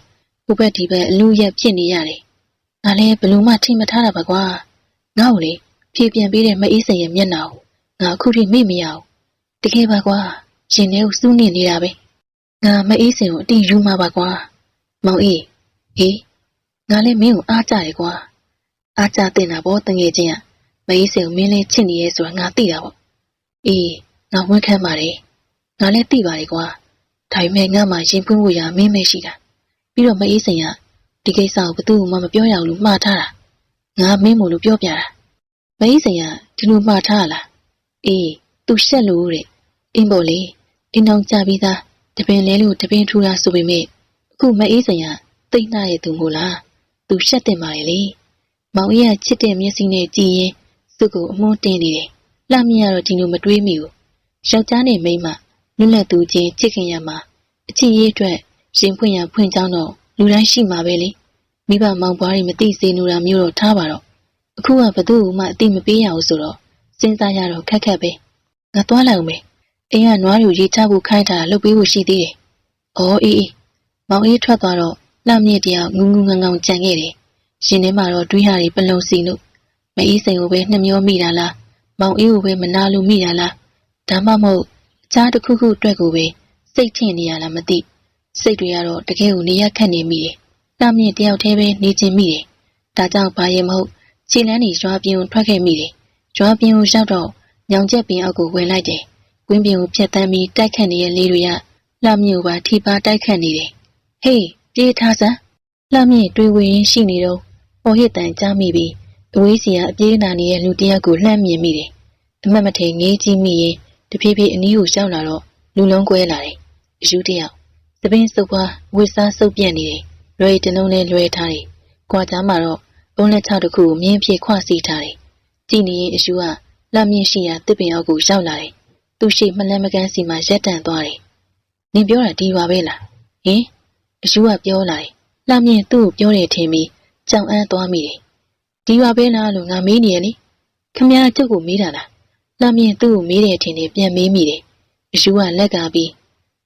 ဟိုဘက်ဒီဘက်အလူရက်ဖြစ်နေရတယ်။ငါလည်းဘလို့မှထိမထားတာပါကွာ။ငါ့ကိုလေဖြေပြန်ပေးတဲ့မအေးစိန်ရဲ့မျက်နှာကိုငါအခုထိမေ့မရဘူး။တကယ်ပါကွာ။ရှင်ထဲကိုစူးနေနေတာပဲ။ငါမအေးစိန်ကိုအတိယူမှာပါကွာ။မောင်အေးဟေးငါလည်းမင်းကိုအားကြတယ်ကွာ။အားကြတင်တာပေါ့တငယ်ချင်းကမအေးစိန်ကိုမင်းလေးချစ်နေရဲဆိုတာငါသိတာပေါ့။အေးငါဝန်ခံပါတယ်။ ငါလည်းသိပါတယ်ကွာ။ဒါပေမဲ့ငါမှရင်ပွင့်ဖို့ရမင်းမရှိတာ။ပြီးတော့မအေးစိန်ကဒီကိစ္စကိုဘသူ့မှမပြောရဘူးလို့မှားထားတာငါမင်းမို့လို့ပြောပြတာမအေးစိန်ကဒီလိုမှားထားလားအေးသူရှက်လို့တဲ့အင်းပေါ်လေဒီနောင်ကြပြီးသားတပင်လဲလို့တပင်ထူတာဆိုပေမဲ့အခုမအေးစိန်ကတိတ်နှရဲ့သူမို့လားသူရှက်တင်ပါလေလေမောင်အေးကချစ်တဲ့မျက်စိနဲ့ကြည်ရင်သူ့ကိုအမွှန်းတင်းနေတယ်လှမြရတော့ဒီလိုမတွေးမိဘူးယောက်ျားနဲ့မိန်းမ လွတ်လပ်သူချင်းချစ်ခင်ရမှာအချစ်ရေးအတွက်ရင်ဖွင့်ရဖွင့်ကြောင်းတော့လူတိုင်းရှိမှာပဲလေမိဘမောင်ပွားတွေမသိစေလိုတာမျိုးတော့ထားပါတော့အခုကဘသူ့မှအတိမပေးရဘူးဆိုတော့စဉ်းစားရတော့ခက်ခက်ပဲငါသွားလိုက်အောင်မေအိမ်ကနွားတွေရေးချဖို့ခိုင်းထားတာလုပ်ပေးဖို့ရှိသေးတယ်။အော်အေးအေးမောင်အေးထွက်သွားတော့လှမြင့်တယောက်ငူငူငငောင်ကြံခဲ့တယ်။ရှင်ထဲမှာတော့တွေးဟာတွေပလုံစီလို့မအေးစိန်ကိုပဲနှမျောမိတာလားမောင်အေးကိုပဲမနာလို့မိတာလားဒါမှမဟုတ်အ ခြားတစ်ခုခုအတွက်ကိုပဲစိတ်ထင်နေရလားမသိ။စိတ်တွေကတော့တကယ်ကိုနေရခက်နေမိတယ်။လှမြင့်တယောက်တည်းပဲနေချင်မိတယ်။ဒါကြောင့်ဘာရင်မဟုတ်ခြေလန်းနေရွာပြင်းကိုထွက်ခဲ့မိတယ်။ရွာပြင်းကိုရောက်တော့ညောင်ချက်ပင်အောက်ကိုဝင်လိုက်တယ်။ကွင်းပြင်ကိုဖြတ်တန်းပြီးတိုက်ခတ်နေတဲ့လေးတွေကလှမြင့်ကိုပါထိပါတိုက်ခတ်နေတယ်။ဟေးပြေးထားစမ်းလှမြင့်တွေးဝင်ရှိနေတော့ပေါ်ဟစ်တန်ကြားမိပြီးအဝေးစီကအပြေးနာနေတဲ့လူတယောက်ကိုလှမ်းမြင်မိတယ်။အမတ်မထိန်ငေးကြည့်မိရင် တဖြည်းဖြည်းအနီးကိုရောက်လာတော့လူလုံးကွဲလာတယ်။အယူတယောက်သပင်းစုပ်ပွားဝစ်စားစုပ်ပြက်နေတယ်။လွယ်တလုံးနဲ့လွယ်ထားတယ်။ကွာကြားမှာတော့အုံးလက်ချောက်တစ်ခုကိုမြင်းဖြစ်ခွစီထားတယ်။ကြည်နေရင်အရှူကလက်မြင့်ရှိရာတစ်ပင်အောက်ကိုရောက်လာတယ်။သူရှိမလန်းမကန်းစီမှာရက်တန့်သွားတယ်။နင်ပြောတာဒီပါပဲလား။ဟင်အရှူကပြောလာတယ်။လက်မြင့်သူ့ကိုပြောတယ်ထင်ပြီးကြောင်အန်းသွားမိတယ်။ဒီပါပဲလားလို့ငါမေးနေရလေ။ခမရကျုပ်ကိုမေးတာလား။ လက်မြင့်သူ့ကိုမေးတယ်ထင်တယ်ပြန်မေးမိတယ်အယူကလက်ကပြီး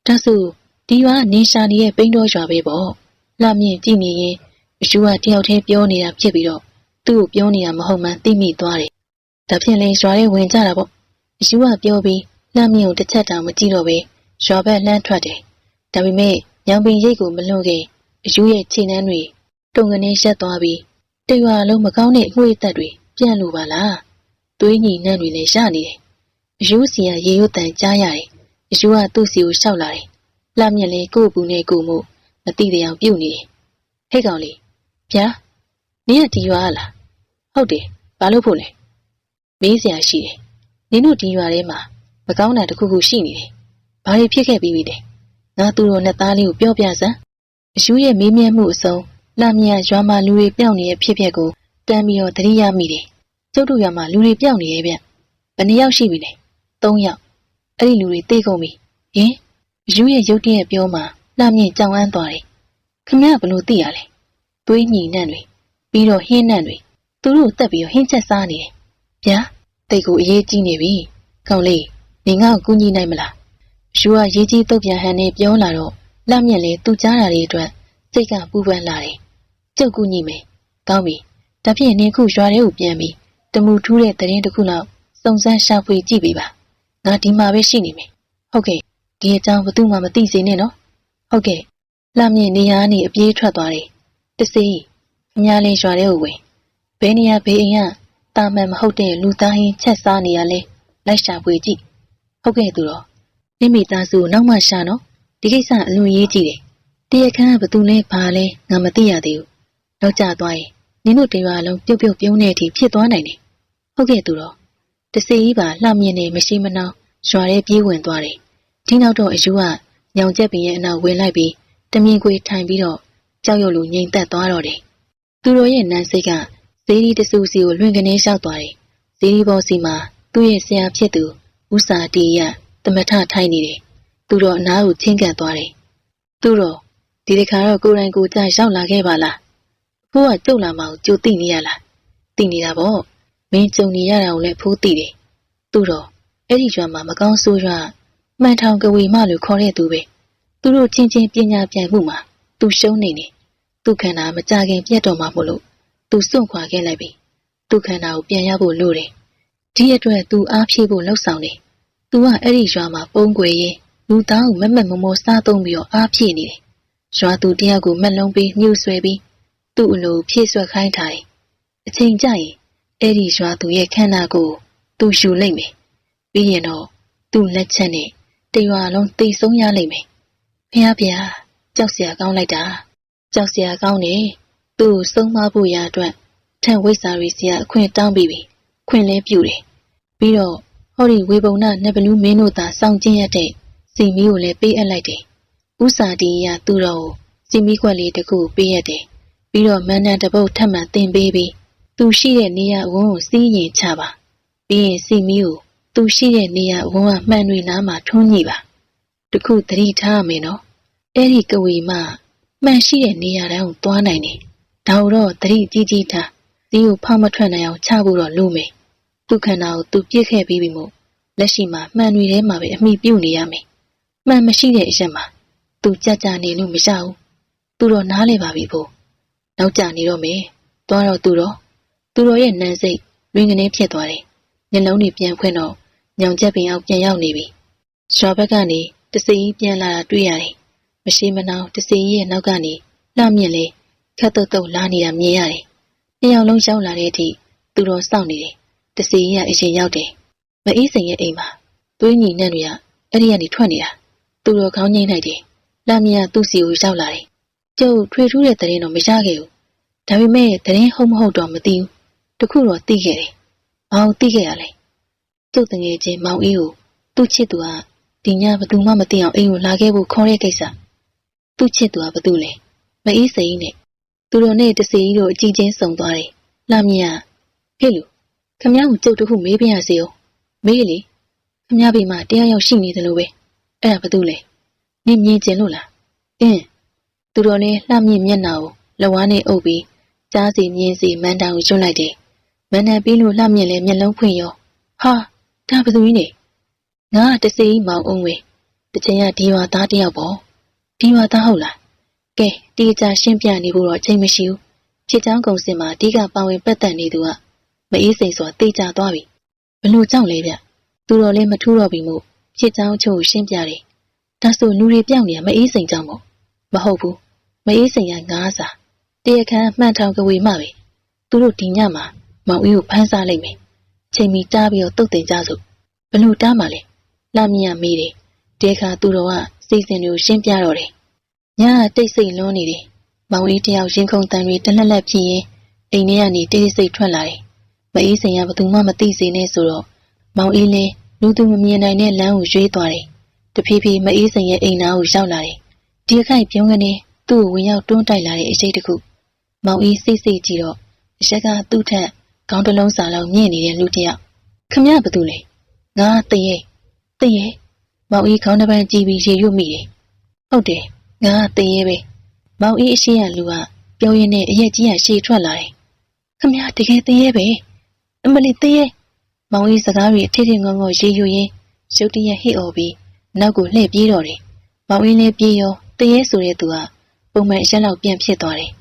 ဒါဆိုဒီရွာနင်းရှာနေရဲ့ပိန်းတော်ရွာပဲပေါ့လှမြင့်ကြည့်နေရင်အယူကတယောက်တည်းပြောနေတာဖြစ်ပြီးတော့သူ့ကိုပြောနေတာမဟုတ်မှန်းသိမိသွားတယ်ဒါဖြင့်လဲရွာထဲဝင်ကြတာပေါ့အယူကပြောပြီးလှမြင့်ကိုတစ်ချက်တောင်မကြည့်တော့ပဲရွာဘက်လှမ်းထွက်တယ်ဒါပေမဲ့ညောင်ပင်ရိတ်ကိုမလွန်ခင်အယူရဲ့ခြေနှမ်းတွေတုံကနေရက်သွားပြီးတရွာလုံးမကောင်းတဲ့အငွေ့သက်တွေပြန့်လို့ပါလား သွေးညီနှံ့တွေလည်းရနေတယ်အယူစီကရေရွတ်တန်ကြားရတယ်အယူကသူ့စီကိုရှောက်လာတယ်လှမြင့်လေးကို့ဘူးနဲ့ကို့မှုမတိတဲ့အောင်ပြုတ်နေတယ်ဟဲ့ကောင်လေးဗျာနင်ကဒီရွာလားဟုတ်တယ်ဘာလို့ဖို့လဲမေးစရာရှိတယ်နင်တို့ဒီရွာထဲမှာမကောင်းတာတစ်ခုခုရှိနေတယ်ဘာတွေဖြစ်ခဲ့ပြီးပြီလဲငါသူတို့နှစ်သားလေးကိုပြောပြစမ်းအယူရဲ့မေးမြန်းမှုအစုံလှမြတ်ရွာမှာလူတွေပျောက်နေတဲ့ဖြစ်ပျက်ကိုတမ်းပြီးတော့သတိရမိတယ် ကျုပ်တို့ရွာမှာလူတွေပျောက်နေရဲ့ဗျဘယ်နှစ်ယောက်ရှိပြီလဲ၃ယောက်အဲ့ဒီလူတွေတေးကုန်ပြီဟင်အယူရဲ့ရုတ်တရက်ပြောမှလှမြင့်ကြောင်အန်းသွားတယ်ခမရဘလို့သိရလဲသွေးညီနှံ့တွေပြီးတော့ဟင်းနှံ့တွေသူတို့တက်ပြီးတော့ဟင်းချက်စားနေတယ်ဗျာတိတ်ကိုအေးကြီးနေပြီကောင်းလေးနေငါ့ကိုကူညီနိုင်မလားအယူကရေးကြီးတုတ်ပြန်ဟန်နဲ့ပြောလာတော့လှမြင့်လေသူကြားတာတွေအတွက်စိတ်ကပူပန်လာတယ်ကျုပ်ကူညီမယ်ကောင်းပြီဒါဖြင့်နင်ခုရွာထဲကိုပြန်ပြီးတ မူထူးတဲ့တရင်တစ်ခုလောက်စုံစမ်းရှာဖွေကြည့်ပေးပါငါဒီမှာပဲရှိနေမယ်ဟုတ်ကဲ့ဒီအကြောင်းဘသူမှမသိစေနဲ့နော်ဟုတ်ကဲ့လှမြင့်နေရာကနေအပြေးထွက်သွားတယ်တစေးခမည်းလေးရွာထဲကိုဝင်ဘယ်နေရာဘေးအိမ်ကတာမန်မဟုတ်တဲ့လူသားဟင်းချက်စားနေရလဲလိုက်ရှာဖွေကြည့်ဟုတ်ကဲ့သူတော်မိမိသားစုနောက်မှရှာနော်ဒီကိစ္စအလွန်ရေးကြည့်တယ်တရားခန်းကဘသူလဲဘာလဲငါမသိရသေးဘူးနောက်ကျသွားရင်နင်တို့တရွာလုံးပြုတ်ပြုတ်ပြုံးနေတဲ့အထိဖြစ်သွားနိုင်တယ် ဟုတ်ကဲ့သူတော်တစေကြီးပါလှမြင့်နေမရှိမနှောင်းရွာထဲပြေးဝင်သွားတယ်ဒီနောက်တော့အယူကညောင်ချက်ပင်ရဲ့အနောက်ဝင်လိုက်ပြီးတမြင်ကွေထိုင်ပြီးတော့ကြောက်ရွံ့လူငိမ့်သက်သွားတော့တယ်သူတော်ရဲ့နန်းစိတ်ကဇေဒီတဆူစီကိုလွင်ကနေလျှောက်သွားတယ်ဇေဒီဘောစီမှာသူ့ရဲ့ဆရာဖြစ်သူဥစာတီရတမထထိုင်နေတယ်သူတော်အနားကိုချင်းကန်သွားတယ်သူတော်ဒီတခါတော့ကိုယ်တိုင်ကိုယ်ကြရောက်လာခဲ့ပါလားဖိုးကကြုတ်လာမှကိုကြိုသိနေရလားသိနေတာပေါ့ မင်းကြုံနေရတာကိုလည်းဖိုးသိတယ်သူတော်အဲ့ဒီကျွမ်းမှာမကောင်းဆိုးရွားမှန်ထောင်ကဝေမလို့ခေါ်တဲ့သူပဲသူတို့ချင်းချင်းပညာပြန်မှုမှာသူရှုံးနေနေသူခန္ဓာမကြခင်ပြတ်တော်မှာမို့လို့သူစွန့်ခွာခဲ့လိုက်ပြီသူခန္ဓာကိုပြန်ရဖို့လိုတယ်ဒီအတွက်သူအားဖြည့်ဖို့လှုပ်ဆောင်နေသူကအဲ့ဒီရွာမှာပုံကွယ်ရင်လူသားကိုမက်မက်မမောစားသုံးပြီးတော့အားဖြည့်နေတယ်ရွာသူတယောက်ကိုမက်လုံးပေးညှို့ဆွဲပြီးသူ့အလိုဖြည့်ဆွက်ခိုင်းထားတယ်အချိန်ကျရင် အဲ့ဒီရွာသူရဲ့ခန္ဓာကိုသူယူလိုက်မယ်ပြီးရင်တော့သူ့လက်ချက်နဲ့တရွာလုံးသိဆုံးရလိမ့်မယ်ဖះဖះကြောက်စရာကောင်းလိုက်တာကြောက်စရာကောင်းနေသူ့ကိုဆုံးမဖို့ရာအတွက်ထန်ဝိစာရီစီကအခွင့်တောင်းပြီးပြီခွင့်လဲပြုတယ်ပြီးတော့ဟောဒီဝေပုံနာနဘလူးမင်းတို့သာစောင့်ကျင်းရတဲ့စီမီကိုလည်းပေးအပ်လိုက်တယ်ဥစာတီရသူ့တော်ကိုစီမီခွက်လေးတစ်ခုပေးရတယ်ပြီးတော့မန္တန်တပုတ်ထပ်မှတင်ပေးပြီး သူရှိတဲ့နေရာအဝန်းကိုစီးရင်ချပါပြီးရင်စီမီကိုသူရှိတဲ့နေရာအဝန်းကမှန်တွေနားမှာထွန်းညိပါတခုသတိထားရမယ်နော်အဲ့ဒီကဝေမမှန်ရှိတဲ့နေရာတိုင်းကိုသွားနိုင်တယ်ဒါတော့သတိကြီးကြီးထားဇီးကိုဖောက်မထွက်နိုင်အောင်ချဖို့တော့လိုမယ်သူခန္ဓာကိုသူပြစ်ခဲ့ပြီးပြီမို့လက်ရှိမှာမှန်တွေထဲမှာပဲအမိပြုတ်နေရမယ်မှန်မရှိတဲ့အရက်မှာသူကြကြနေလို့မရဘူးသူတော့နားလေပါပြီဖို့နောက်ကျနေတော့မယ်သွားတော့သူတော့ သူတော်ရဲ့နန်းစိတ်ရင်းကနေဖြစ်သွားတယ်မျက်လုံးတွေပြန်ဖွင့်တော့ညောင်ချက်ပင်အောင်ပြန်ရောက်နေပြီရွာဘက်ကနေတစီကြီးပြန်လာတာတွေ့ရတယ်မရှိမနှောင်တစီကြီးရဲ့နောက်ကနေလှမြင့်လေခက်တုတ်တုတ်လာနေတာမြင်ရတယ်နှစ်ယောက်လုံးရောက်လာတဲ့အထိသူတော်စောင့်နေတယ်တစီကြီးကအရင်ရောက်တယ်မအေးစိန်ရဲ့အိမ်မှာသွေးညီနှံ့တွေကအဲ့ဒီကနေထွက်နေတာသူတော်ခေါင်းငိမ့်လိုက်တယ်လှမြင့်ကသူ့စီကိုရောက်လာတယ်ကျုပ်ထွေထူးတဲ့တဲ့ရင်တော့မရခဲ့ဘူးဒါပေမဲ့တဲ့ရင်ဟုတ်မဟုတ်တော့မသိဘူး တခုတော့သိခဲ့တယ်။ဘာလို့သိခဲ့ရလဲ။ကျုပ်တငယ်ချင်းမောင်အေးကိုသူ့ချစ်သူကဒီညဘသူမှမသိအောင်အိမ်ကိုလာခဲ့ဖို့ခေါ်တဲ့ကိစ္စ။သူ့ချစ်သူကဘသူလဲ။မအေးစိန်နဲ့သူတို့နဲ့တစီကြီးတို့အကြည့်ချင်းစုံသွားတယ်။လှမြတ်ဟဲ့လူခမ ्या ကိုကျုပ်တခုမေးပြရစီအောင်။မေးလေခမ ्या ဘေးမှာတရားရောက်ရှိနေတယ်လို့ပဲ။အဲ့ဒါဘသူလဲ။နင်မြင်ကျင်လို့လား။အင်းသူတို့လည်းလှမြင့်မျက်နှာကိုလဝါးနဲ့အုပ်ပြီးကြားစီမြင်းစီမန်တောင်ကိုကျွတ်လိုက်တယ်။ မန်တန်ပြီးလို့လှမြင့်လဲမျက်လုံးဖွင့်ရောဟာဒါဘယ်သူကြီးနေငါကတစေကြီးမောင်အောင်ဝေတစ်ချိန်ကဒီရွာသားတယောက်ပေါ့ဒီရွာသားဟုတ်လားကဲဒီအကြရှင်းပြနေဖို့တော့အချိန်မရှိဘူးချစ်ချောင်းကုံစင်မှာအဓိကပါဝင်ပတ်သက်နေသူကမအေးစိန်ဆိုတာတေချာသွားပြီဘလို့ကြောက်လဲဗျသူတော်လည်းမထူးတော့ပြီမို့ချစ်ချောင်းချို့ရှင်းပြတယ်ဒါဆိုလူတွေပြောင်းနေမအေးစိန်ကြောင့်မို့မဟုတ်ဘူးမအေးစိန်ကငားစာတရားခံမှန်ထောင်ကဝေမှပဲသူတို့ဒီညမှာ မောင်အေးကိုဖမ်းစားလိုက်မယ်ချိန်မီတားပြီးတော့တုတ်တင်ကြစို့ဘလို့တားမှလဲလာမြင်ရမေးတယ်တဲခါသူတော်ကစီစဉ်တွေကိုရှင်းပြတော့တယ်ညကတိတ်ဆိတ်လွန်းနေတယ်မောင်အေးတယောက်ရင်ခုန်တန်တွေတလက်လက်ဖြစ်ရင်အိမ်ထဲကနေတိတ်ဆိတ်ထွက်လာတယ်မအေးစိန်ကဘသူမှမသိစေနဲ့ဆိုတော့မောင်အေးလည်းလူသူမမြင်နိုင်တဲ့လမ်းကိုရွေးသွားတယ်တဖြည်းဖြည်းမအေးစိန်ရဲ့အိမ်နာကိုရောက်လာတယ်ဒီအခိုက်ပြုံးကနေသူ့ကိုဝင်ရောက်တွန်းတိုက်လာတဲ့အရှိတ်တစ်ခုမောင်အေးစိတ်စိတ်ကြည့်တော့အချက်ကသူ့ထက် ခေါင်းတစ်လုံးစာလောက်မြင့်နေတဲ့လူတစ်ယောက်ခမရဘာတူလဲငါတရေတရေမောင်အေးခေါင်းတစ်ပန်းကြည့်ပြီးရေရွတ်မိတယ်ဟုတ်တယ်ငါတရေပဲမောင်အေးအရှိရလူကပြောရင်းနဲ့အရက်ကြီးကရှေ့ထွက်လာတယ်ခမရတကယ်တရေပဲအမလီတရေမောင်အေးစကားတွေအထစ်ထစ်ငုံငုံရေရွရင်ရုတ်တရက်ဟစ်အော်ပြီးနောက်ကိုလှည့်ပြေးတော့တယ်မောင်အေးလည်းပြေးရောတရေဆိုတဲ့သူကပုံမှန်အရက်လောက်ပြန်ဖြစ်သွားတယ်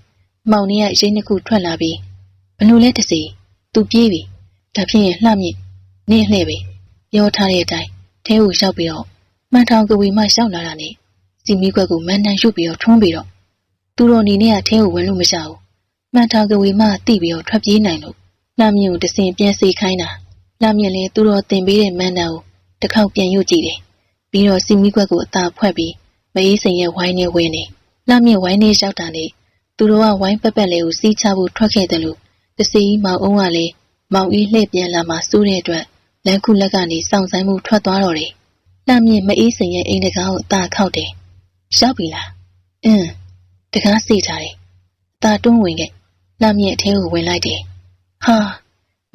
မောင်နေကရိတ်နှစ်ခုထွက်လာပြီးဘလို့လဲတစီ သူပြေးပြီဒါဖြစ်ရင်လှမြင့်နေလှဲ့ပဲပြောထားတဲ့အတိုင်းထဲကိုရောက်ပြီးတော့မှန်ထောင်ကဝီမှရောက်လာတာနဲ့စီမီခွက်ကိုမန်တန်ရွတ်ပြီးတော့ထွန်းပြီးတော့သူတော်နေနဲ့ကထဲကိုဝင်လို့မရဘူးမှန်ထောင်ကဝီမှတိပြီးတော့ထွက်ပြေးနိုင်လို့လှမြင့်ကိုတစင်ပြန်စေခိုင်းတာလှမြင့်လည်းသူတော်တင်ပေးတဲ့မန်တန်ကိုတစ်ခေါက်ပြန်ရွတ်ကြည့်တယ်ပြီးတော့စီမီခွက်ကိုအသာဖွဲ့ပြီးမအေးစိန်ရဲ့ဝိုင်းနဲ့ဝင်နေလှမြင့်ဝိုင်းနဲ့ရောက်တာနဲ့သူတော်ကဝိုင်းပက်ပက်လေးကိုစီးချဖို့ထွက်ခဲ့တယ်လို့ တစီမောင်အောင်ကလည်းမောင်အေးလှည့်ပြန်လာမှစိုးတဲ့အတွက်လမ်းခုလက်ကနေစောင့်ဆိုင်မှုထွက်သွားတော့တယ်။လှမြင့်မအေးစိန်ရဲ့အိမ်တကားကိုအသာခောက်တယ်။ရောက်ပြီလား။အင်းတကားစီထားတယ်။အသာတွန်းဝင်ခဲ့။လှမြင့်အထဲကိုဝင်လိုက်တယ်။ဟာ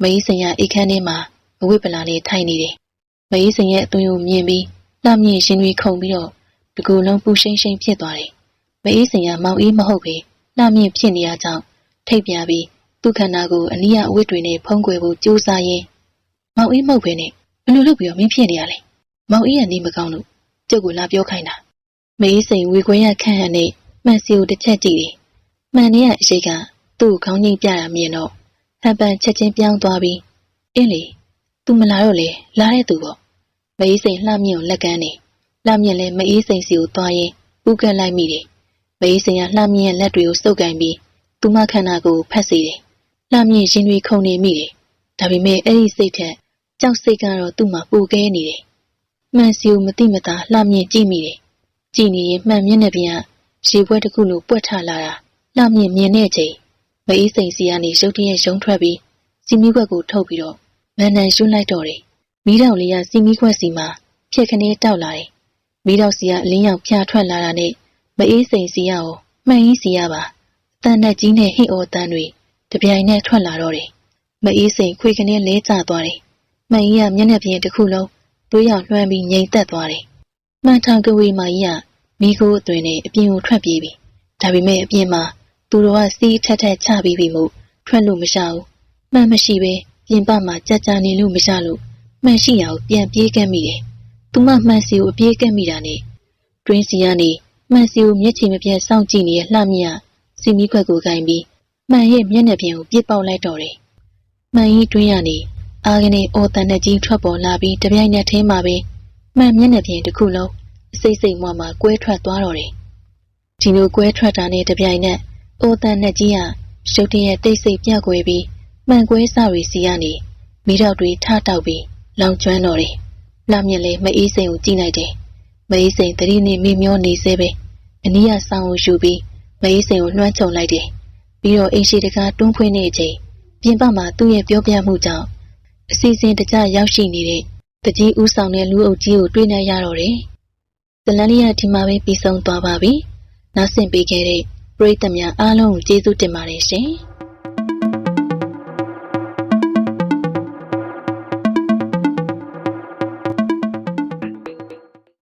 မအေးစိန်ရဲ့အိတ်ခမ်းထဲမှာအဝိပလာလေးထိုင်နေတယ်။မအေးစိန်ရဲ့အသွင်ကိုမြင်ပြီးလှမြင့်ရှင်တွေခုန်ပြီးတော့ဒီကိုယ်လုံးပူရှိန်ရှိန်ဖြစ်သွားတယ်။မအေးစိန်ကမောင်အေးမဟုတ်ပဲလှမြင့်ဖြစ်နေရကြောင်းထိတ်ပြပြီး သူ့ခန္ဓာကိုအနီးအဝတ်တွေနဲ့ဖုံးကွယ်ဖို့ကြိုးစားရင်းမောင်အေးမဟုတ်ပဲနဲ့ဘယ်လိုလုပ်ပြီးတော့မင်းဖြစ်နေရလဲမောင်အေးကနေမကောင်းလို့ကျုပ်ကလာပြောခိုင်းတာမေးစိန်ဝေခွဲရခန့်ဟန်နဲ့မှန်စီကိုတစ်ချက်ကြည့်တယ်မှန်နေရအရှိကသူ့ခေါင်းကြီးပြတာမြင်တော့ဟန်ပန်ချက်ချင်းပြောင်းသွားပြီးအင်းလေသူမလာတော့လေလာတဲ့သူပေါ့မေးစိန်လှမြင့်ကိုလက်ကမ်းနေလှမြင့်လည်းမေးစိန်စီကိုသွားရင်ဥကက်လိုက်မိတယ်မေးစိန်ကလှမြင့်ရဲ့လက်တွေကိုစုပ်ကင်ပြီးသူမခန္ဓာကိုဖတ်စေတယ် လှမြင့်ရင်တွေခုန်နေမိတယ်ဒါပေမဲ့အဲ့ဒီစိတ်ထက်ကြောက်စိတ်ကတော့သူ့မှာပူကဲနေတယ်မှန်စီကိုမတိမတာလှမြင့်ကြည့်မိတယ်ကြည့်နေရင်မှန်မျက်နှာပြင်ကရေပွဲတစ်ခုလိုပွက်ထလာတာလှမြင့်မြင်တဲ့ချိန်မအေးစိန်စီကနေရုတ်တရက်ရုံထွက်ပြီးစီမီခွက်ကိုထုတ်ပြီးတော့မန်နန်ရွှန်းလိုက်တော့တယ်မိတော်လေးကစီမီခွက်စီမှာဖြက်ခနဲတောက်လာတယ်မိတော်စီကအလင်းရောင်ဖျားထွက်လာတာနဲ့မအေးစိန်စီကရောမှန်ကြီးစီရပါတန်နဲ့ကြီးနဲ့ဟိအော်တန်တွေ တပြိုင်နက်ထွက်လာတော့တယ်မအေးစိန်ခွေကနေလဲကျသွားတယ်မှန်ကြီးကမျက်နှာပြင်တစ်ခုလုံးသွေးရောက်လွှမ်းပြီးငြိမ်သက်သွားတယ်မှန်ထောင်ကဝေမကြီးကမိခိုးအသွင်နဲ့အပြင်ကိုထွက်ပြေးပြီဒါပေမဲ့အပြင်မှာသူတော်ကစီးထက်ထက်ချပြီးပြီမို့ထွက်လို့မရဘူးမှန်မရှိပဲပြင်ပမှာကြကြနေလို့မရလို့မှန်ရှိရအောင်ပြန်ပြေးကက်မိတယ်သူမမှန်စီကိုအပြေးကက်မိတာနဲ့တွင်းစီကနေမှန်စီကိုမျက်ခြေမပြတ်စောင့်ကြည့်နေတဲ့လှမြတ်စီမီခွက်ကိုကင်ပြီး မှန်ရဲ့မျက်နှာပြင်ကိုပြစ်ပေါက်လိုက်တော့တယ်။မှန်ကြီးတွင်းရနေအာကနေအော်တန်နဲ့ကြီးထွက်ပေါ်လာပြီးတပြိုင်နက်တည်းမှာပဲမှန်မျက်နှာပြင်တစ်ခုလုံးအစိမ့်စိမ့်မွားမှာကွဲထွက်သွားတော့တယ်။ဒီလိုကွဲထွက်တာနဲ့တပြိုင်နက်အော်တန်နဲ့ကြီးကရှုပ်တဲ့တိတ်ဆိတ်ပြကွယ်ပြီးမှန်ကွဲစတွေစီကနေမိတော့တွေထတောက်ပြီးလောင်ကျွမ်းတော့တယ်။လှမြင့်လေးမအေးစိန်ကိုကြည့်လိုက်တယ်။မအေးစိန်တတိနေမိမျောနေသေးပဲ။အနီးကဆောင်းကိုယူပြီးမအေးစိန်ကိုလွှမ်းခြုံလိုက်တယ်။ ပြီးတော့အိမ်ရှိတကားတွန်းဖွင့်နေချိန်ပြင်ပမှာသူ့ရဲ့ပြောပြမှုကြောင့်အစီအစဉ်တကြရောက်ရှိနေတဲ့တကြီးဦးဆောင်တဲ့လူအုပ်ကြီးကိုတွေ့နေရတော့တယ်။ဇလန်လေးကဒီမှာပဲပြီးဆုံးသွားပါပြီ။နောက်ဆင့်ပေးခဲ့တဲ့ပရိသတ်များအားလုံးကိုကျေးဇူးတင်ပါတယ်ရှင်။